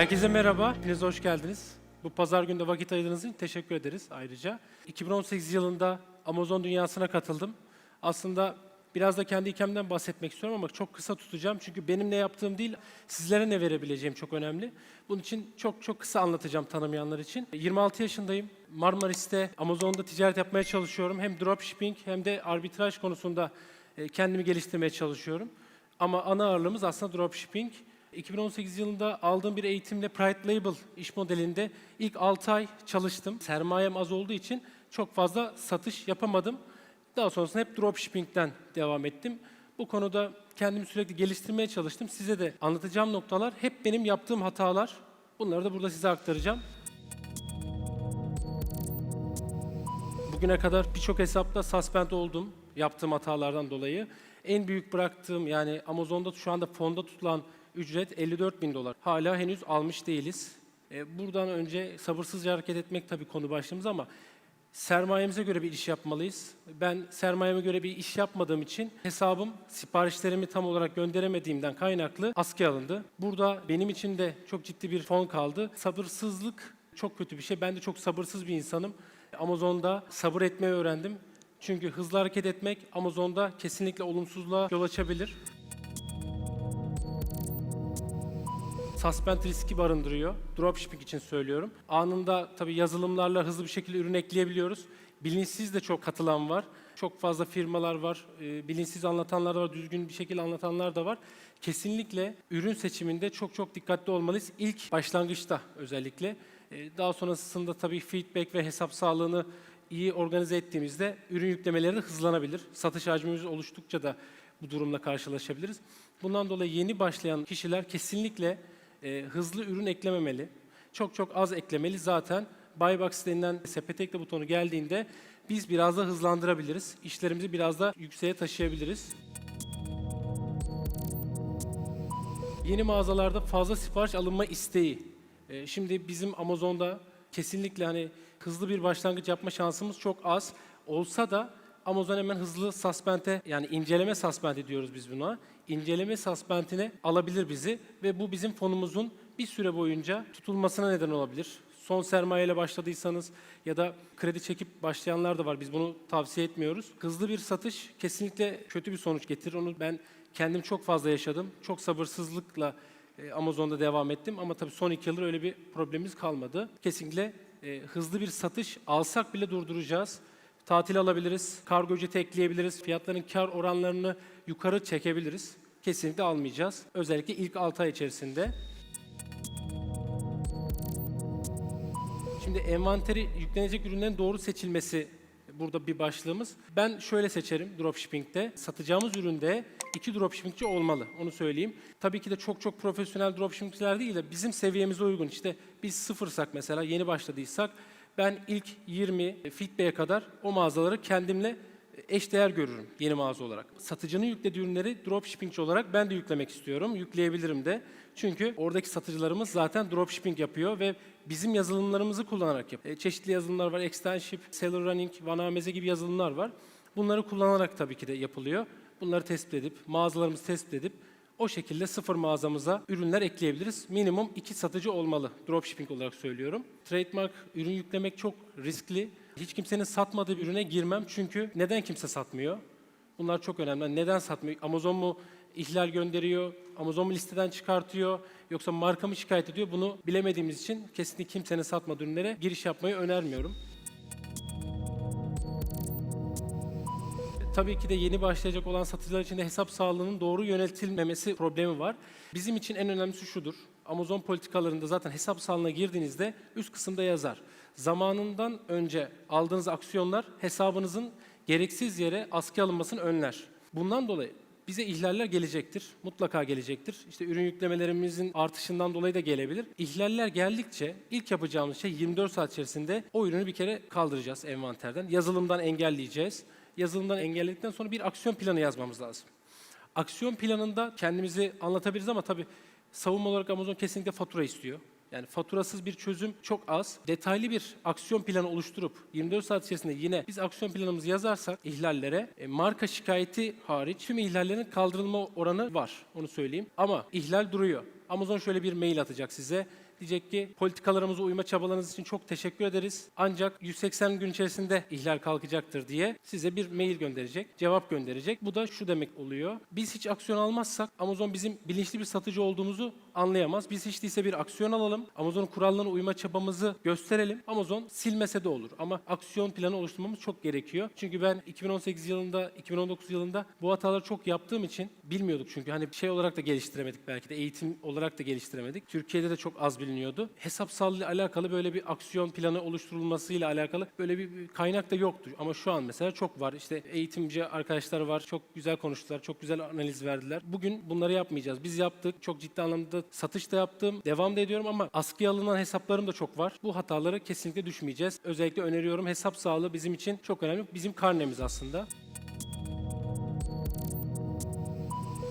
Herkese merhaba, hepiniz hoş geldiniz. Bu pazar günde vakit ayırdığınız için teşekkür ederiz ayrıca. 2018 yılında Amazon dünyasına katıldım. Aslında biraz da kendi hikayemden bahsetmek istiyorum ama çok kısa tutacağım. Çünkü benim ne yaptığım değil, sizlere ne verebileceğim çok önemli. Bunun için çok çok kısa anlatacağım tanımayanlar için. 26 yaşındayım. Marmaris'te Amazon'da ticaret yapmaya çalışıyorum. Hem dropshipping hem de arbitraj konusunda e, kendimi geliştirmeye çalışıyorum. Ama ana ağırlığımız aslında dropshipping. 2018 yılında aldığım bir eğitimle Private Label iş modelinde ilk 6 ay çalıştım. Sermayem az olduğu için çok fazla satış yapamadım. Daha sonrasında hep dropshipping'den devam ettim. Bu konuda kendimi sürekli geliştirmeye çalıştım. Size de anlatacağım noktalar hep benim yaptığım hatalar. Bunları da burada size aktaracağım. Bugüne kadar birçok hesapta suspend oldum yaptığım hatalardan dolayı. En büyük bıraktığım yani Amazon'da şu anda fonda tutulan ücret 54 bin dolar. Hala henüz almış değiliz. E, buradan önce sabırsızca hareket etmek tabii konu başlığımız ama sermayemize göre bir iş yapmalıyız. Ben sermayeme göre bir iş yapmadığım için hesabım siparişlerimi tam olarak gönderemediğimden kaynaklı askıya alındı. Burada benim için de çok ciddi bir fon kaldı. Sabırsızlık çok kötü bir şey. Ben de çok sabırsız bir insanım. Amazon'da sabır etmeyi öğrendim. Çünkü hızlı hareket etmek Amazon'da kesinlikle olumsuzluğa yol açabilir. Suspend riski barındırıyor. Dropshipping için söylüyorum. Anında tabii yazılımlarla hızlı bir şekilde ürün ekleyebiliyoruz. Bilinçsiz de çok katılan var. Çok fazla firmalar var. E, bilinçsiz anlatanlar da var. Düzgün bir şekilde anlatanlar da var. Kesinlikle ürün seçiminde çok çok dikkatli olmalıyız. İlk başlangıçta özellikle. E, daha sonrasında tabii feedback ve hesap sağlığını iyi organize ettiğimizde ürün yüklemeleri de hızlanabilir. Satış hacmimiz oluştukça da bu durumla karşılaşabiliriz. Bundan dolayı yeni başlayan kişiler kesinlikle e, hızlı ürün eklememeli. Çok çok az eklemeli. Zaten Buy Box denilen sepete ekle butonu geldiğinde biz biraz da hızlandırabiliriz. İşlerimizi biraz da yükseğe taşıyabiliriz. Yeni mağazalarda fazla sipariş alınma isteği. E, şimdi bizim Amazon'da kesinlikle hani hızlı bir başlangıç yapma şansımız çok az. Olsa da Amazon hemen hızlı suspend'e yani inceleme suspend'i diyoruz biz buna. İnceleme suspend'ine alabilir bizi ve bu bizim fonumuzun bir süre boyunca tutulmasına neden olabilir. Son sermayeyle başladıysanız ya da kredi çekip başlayanlar da var. Biz bunu tavsiye etmiyoruz. Hızlı bir satış kesinlikle kötü bir sonuç getirir. Onu ben kendim çok fazla yaşadım. Çok sabırsızlıkla e, Amazon'da devam ettim ama tabii son iki yıldır öyle bir problemimiz kalmadı. Kesinlikle e, hızlı bir satış alsak bile durduracağız. Tatil alabiliriz, kargo ücreti ekleyebiliriz, fiyatların kar oranlarını yukarı çekebiliriz. Kesinlikle almayacağız. Özellikle ilk 6 ay içerisinde. Şimdi envanteri yüklenecek ürünlerin doğru seçilmesi burada bir başlığımız. Ben şöyle seçerim dropshipping'de. Satacağımız üründe iki dropshippingçi olmalı. Onu söyleyeyim. Tabii ki de çok çok profesyonel dropshippingçiler değil de bizim seviyemize uygun. İşte biz sıfırsak mesela yeni başladıysak ben ilk 20 feedback'e kadar o mağazaları kendimle eşdeğer görürüm yeni mağaza olarak. Satıcının yüklediği ürünleri dropshippingçi olarak ben de yüklemek istiyorum. Yükleyebilirim de. Çünkü oradaki satıcılarımız zaten dropshipping yapıyor ve bizim yazılımlarımızı kullanarak yapıyor. E, Çeşitli yazılımlar var. Extenship, Seller Running, Vanameze gibi yazılımlar var. Bunları kullanarak tabii ki de yapılıyor. Bunları tespit edip, mağazalarımızı tespit edip o şekilde sıfır mağazamıza ürünler ekleyebiliriz. Minimum iki satıcı olmalı. Dropshipping olarak söylüyorum. Trademark ürün yüklemek çok riskli. Hiç kimsenin satmadığı bir ürüne girmem çünkü neden kimse satmıyor? Bunlar çok önemli. Neden satmıyor? Amazon mu ihlal gönderiyor? Amazon mu listeden çıkartıyor? Yoksa marka mı şikayet ediyor? Bunu bilemediğimiz için kesinlikle kimsenin satmadığı ürünlere giriş yapmayı önermiyorum. Tabii ki de yeni başlayacak olan satıcılar için de hesap sağlığının doğru yönetilmemesi problemi var. Bizim için en önemlisi şudur. Amazon politikalarında zaten hesap sağlığına girdiğinizde üst kısımda yazar. Zamanından önce aldığınız aksiyonlar hesabınızın gereksiz yere askıya alınmasını önler. Bundan dolayı bize ihlaller gelecektir. Mutlaka gelecektir. İşte ürün yüklemelerimizin artışından dolayı da gelebilir. İhlaller geldikçe ilk yapacağımız şey 24 saat içerisinde o ürünü bir kere kaldıracağız envanterden. Yazılımdan engelleyeceğiz. Yazılımdan engelledikten sonra bir aksiyon planı yazmamız lazım. Aksiyon planında kendimizi anlatabiliriz ama tabii savunma olarak Amazon kesinlikle fatura istiyor. Yani faturasız bir çözüm çok az. Detaylı bir aksiyon planı oluşturup 24 saat içerisinde yine biz aksiyon planımızı yazarsak ihlallere e, marka şikayeti hariç tüm ihlallerin kaldırılma oranı var. Onu söyleyeyim. Ama ihlal duruyor. Amazon şöyle bir mail atacak size. Diyecek ki politikalarımıza uyma çabalarınız için çok teşekkür ederiz. Ancak 180 gün içerisinde ihlal kalkacaktır diye size bir mail gönderecek, cevap gönderecek. Bu da şu demek oluyor. Biz hiç aksiyon almazsak Amazon bizim bilinçli bir satıcı olduğumuzu anlayamaz. Biz hiç değilse bir aksiyon alalım. Amazon'un kurallarına uyma çabamızı gösterelim. Amazon silmese de olur ama aksiyon planı oluşturmamız çok gerekiyor. Çünkü ben 2018 yılında, 2019 yılında bu hataları çok yaptığım için bilmiyorduk çünkü hani şey olarak da geliştiremedik belki de eğitim olarak da geliştiremedik. Türkiye'de de çok az biliniyordu. Hesapsallığı alakalı böyle bir aksiyon planı oluşturulmasıyla alakalı böyle bir kaynak da yoktu. Ama şu an mesela çok var. İşte eğitimci arkadaşlar var. Çok güzel konuştular. Çok güzel analiz verdiler. Bugün bunları yapmayacağız. Biz yaptık. Çok ciddi anlamda satış da yaptım. Devam da ediyorum ama askıya alınan hesaplarım da çok var. Bu hataları kesinlikle düşmeyeceğiz. Özellikle öneriyorum. Hesap sağlığı bizim için çok önemli. Bizim karnemiz aslında.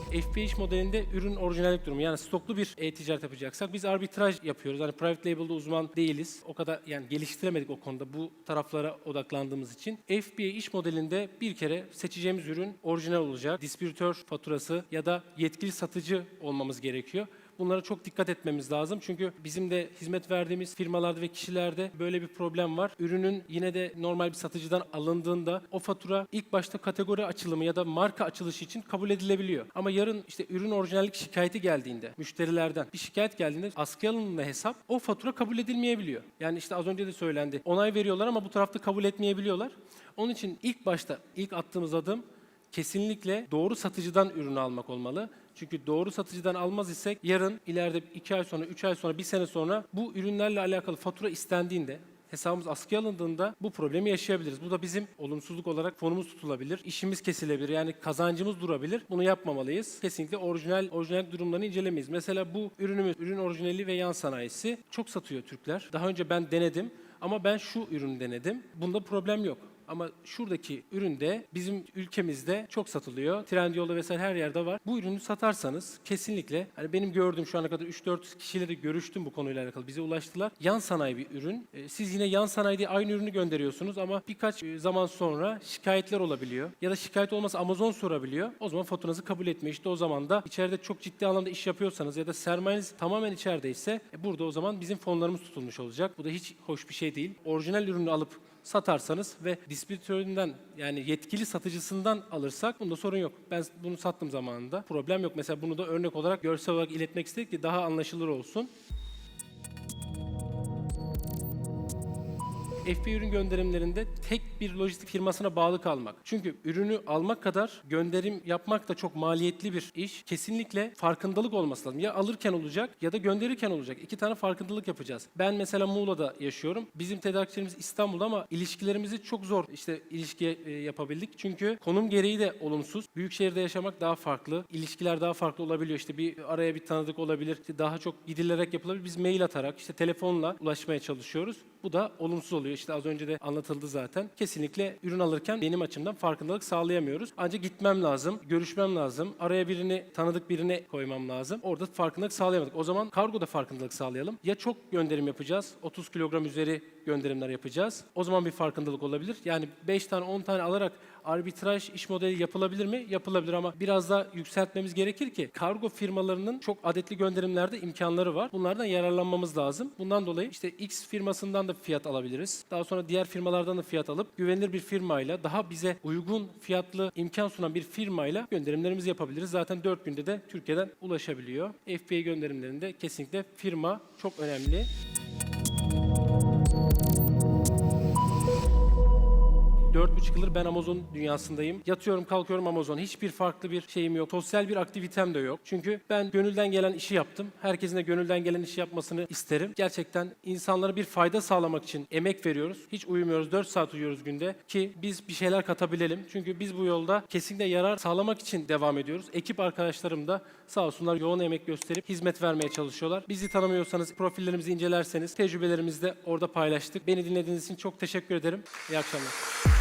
FBH modelinde ürün orijinallik durumu yani stoklu bir e-ticaret yapacaksak biz arbitraj yapıyoruz. Hani private label'da uzman değiliz. O kadar yani geliştiremedik o konuda bu taraflara odaklandığımız için. FBA iş modelinde bir kere seçeceğimiz ürün orijinal olacak. Distribütör faturası ya da yetkili satıcı olmamız gerekiyor. Bunlara çok dikkat etmemiz lazım. Çünkü bizim de hizmet verdiğimiz firmalarda ve kişilerde böyle bir problem var. Ürünün yine de normal bir satıcıdan alındığında o fatura ilk başta kategori açılımı ya da marka açılışı için kabul edilebiliyor. Ama yarın işte ürün orijinallik şikayeti geldiğinde, müşterilerden bir şikayet geldiğinde askıya alındığında hesap o fatura kabul edilmeyebiliyor. Yani işte az önce de söylendi. Onay veriyorlar ama bu tarafta kabul etmeyebiliyorlar. Onun için ilk başta ilk attığımız adım kesinlikle doğru satıcıdan ürünü almak olmalı. Çünkü doğru satıcıdan almaz isek yarın ileride 2 ay sonra, 3 ay sonra, 1 sene sonra bu ürünlerle alakalı fatura istendiğinde hesabımız askıya alındığında bu problemi yaşayabiliriz. Bu da bizim olumsuzluk olarak fonumuz tutulabilir, işimiz kesilebilir, yani kazancımız durabilir. Bunu yapmamalıyız. Kesinlikle orijinal orijinal durumlarını incelemeyiz. Mesela bu ürünümüz, ürün orijinali ve yan sanayisi çok satıyor Türkler. Daha önce ben denedim ama ben şu ürünü denedim. Bunda problem yok. Ama şuradaki ürün de bizim ülkemizde çok satılıyor. Trendyol'da vesaire her yerde var. Bu ürünü satarsanız kesinlikle hani benim gördüğüm şu ana kadar 3-4 kişiyle de görüştüm bu konuyla alakalı. Bize ulaştılar. Yan sanayi bir ürün. E, Siz yine yan sanayi diye aynı ürünü gönderiyorsunuz ama birkaç e, zaman sonra şikayetler olabiliyor. Ya da şikayet olmasa Amazon sorabiliyor. O zaman faturanızı kabul etmiyor. İşte o zaman da içeride çok ciddi anlamda iş yapıyorsanız ya da sermayeniz tamamen içerideyse e, burada o zaman bizim fonlarımız tutulmuş olacak. Bu da hiç hoş bir şey değil. Orijinal ürünü alıp satarsanız ve distribütöründen yani yetkili satıcısından alırsak bunda sorun yok. Ben bunu sattım zamanında. Problem yok. Mesela bunu da örnek olarak görsel olarak iletmek istedik ki daha anlaşılır olsun. FB ürün gönderimlerinde tek bir lojistik firmasına bağlı kalmak. Çünkü ürünü almak kadar gönderim yapmak da çok maliyetli bir iş. Kesinlikle farkındalık olması lazım. Ya alırken olacak ya da gönderirken olacak. İki tane farkındalık yapacağız. Ben mesela Muğla'da yaşıyorum. Bizim tedarikçilerimiz İstanbul'da ama ilişkilerimizi çok zor işte ilişki e, yapabildik. Çünkü konum gereği de olumsuz. Büyük şehirde yaşamak daha farklı. İlişkiler daha farklı olabiliyor. İşte bir araya bir tanıdık olabilir. İşte daha çok gidilerek yapılabilir. Biz mail atarak işte telefonla ulaşmaya çalışıyoruz. Bu da olumsuz oluyor. İşte az önce de anlatıldı zaten. Kesinlikle ürün alırken benim açımdan farkındalık sağlayamıyoruz. Ancak gitmem lazım, görüşmem lazım, araya birini, tanıdık birini koymam lazım. Orada farkındalık sağlayamadık. O zaman kargoda farkındalık sağlayalım. Ya çok gönderim yapacağız, 30 kilogram üzeri gönderimler yapacağız. O zaman bir farkındalık olabilir. Yani 5 tane 10 tane alarak arbitraj iş modeli yapılabilir mi? Yapılabilir ama biraz daha yükseltmemiz gerekir ki kargo firmalarının çok adetli gönderimlerde imkanları var. Bunlardan yararlanmamız lazım. Bundan dolayı işte X firmasından da fiyat alabiliriz. Daha sonra diğer firmalardan da fiyat alıp güvenilir bir firmayla daha bize uygun fiyatlı imkan sunan bir firmayla gönderimlerimizi yapabiliriz. Zaten 4 günde de Türkiye'den ulaşabiliyor. FBA gönderimlerinde kesinlikle firma çok önemli. Dört buçuk yıldır ben Amazon dünyasındayım. Yatıyorum kalkıyorum Amazon. Hiçbir farklı bir şeyim yok. Sosyal bir aktivitem de yok. Çünkü ben gönülden gelen işi yaptım. Herkesin de gönülden gelen işi yapmasını isterim. Gerçekten insanlara bir fayda sağlamak için emek veriyoruz. Hiç uyumuyoruz. 4 saat uyuyoruz günde ki biz bir şeyler katabilelim. Çünkü biz bu yolda kesinlikle yarar sağlamak için devam ediyoruz. Ekip arkadaşlarım da sağ olsunlar yoğun emek gösterip hizmet vermeye çalışıyorlar. Bizi tanımıyorsanız profillerimizi incelerseniz tecrübelerimizi de orada paylaştık. Beni dinlediğiniz için çok teşekkür ederim. İyi akşamlar.